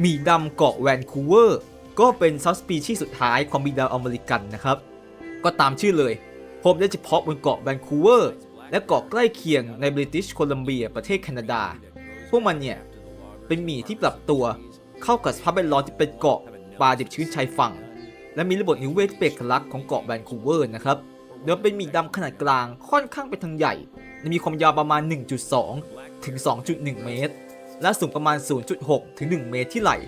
หมีดำเกาะแวนคูเวอร์ ก็เป็นซับสปีชีส์สุดท้ายของหมีดำอเมริกันนะครับ ก็ตามชื่อเลย พบได้เฉพาะบนเกาะแวนคูเวอร์ และเกาะใกล้เคียงในบริติชโคลัมเบียประเทศแคนาดา พวกมันเนี่ยเป็นหมีที่ปรับตัวเข้ากับสภาพแวดล้อมที่เป็นเกาะป่าดิบชื้นชายฝั่ง และมีระบบนิเวศเปกลักษณ์ของเกาะแวนคูเวอร์นะครับโดยเป็นหมีดำขนาดกลางค่อนข้างเป็นทางใหญ่มีความยาวประมาณ 1.2 ถึง 2.1 เมตร และสูงประมาณ 0.6 ถึง 1 เมตรที่ไหล่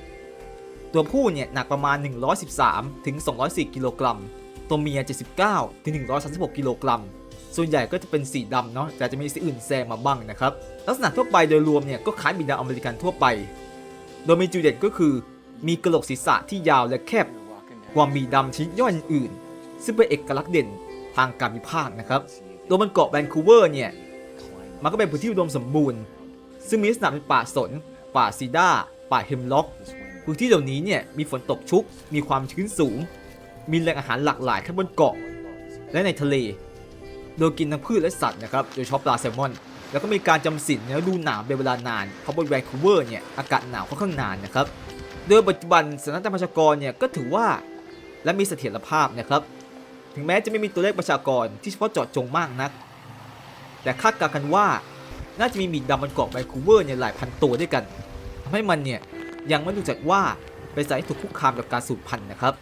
ตัวผู้เนี่ยหนักประมาณ 113 ถึง 204 กิโลกรัม ตัวเมีย 79 ถึง 136 กิโลกรัม ส่วนใหญ่ก็จะเป็นสีดำเนาะ แต่จะมีสีอื่นแซมมาบ้างนะครับ ลักษณะทั่วไปโดยรวมเนี่ยก็คล้ายบิดาอเมริกันทั่วไป โดยมีจุดเด่นก็คือมีกระโหลกศีรษะที่ยาวและแคบ กว่ามีดำชนิดย่อยอื่น ซึ่งเป็นเอกลักษณ์เด่นทางการวิพากนะครับ โดยมันเกาะแวนคูเวอร์เนี่ย มันก็เป็นพื้นที่อุดมสมบูรณ์ ซึ่งมีลักษณะเป็นป่าสน ป่าซีด้า ป่าเฮมล็อก พื้นที่เหล่านี้เนี่ยมีฝนตกชุก มีความชื้นสูง มีแหล่งอาหารหลากหลายทั้งบนเกาะ และในทะเล โดยกินทั้งพืชและสัตว์นะครับ โดยเฉพาะปลาแซลมอน แล้วก็มีการจำศีลในฤดูหนาวเป็นเวลานาน เพราะบนแวนคูเวอร์เนี่ยอากาศหนาวค่อนข้างนานนะครับ โดยปัจจุบันสถานะประชากรเนี่ยก็ถือว่าและมีเสถียรภาพนะครับถึงแม้จะไม่มีตัวเลขประชากรที่เฉพาะเจาะจงมากนัก แต่คาดการณ์กันว่า น่าจะมีหมีดำบนเกาะแวนคูเวอร์เนี่ยหลายพันตัวด้วยกันทำให้มันเนี่ยยังไม่รู้จักว่าเป็นสายที่ถูกคุกคามกับการสูญพันธุ์นะครับ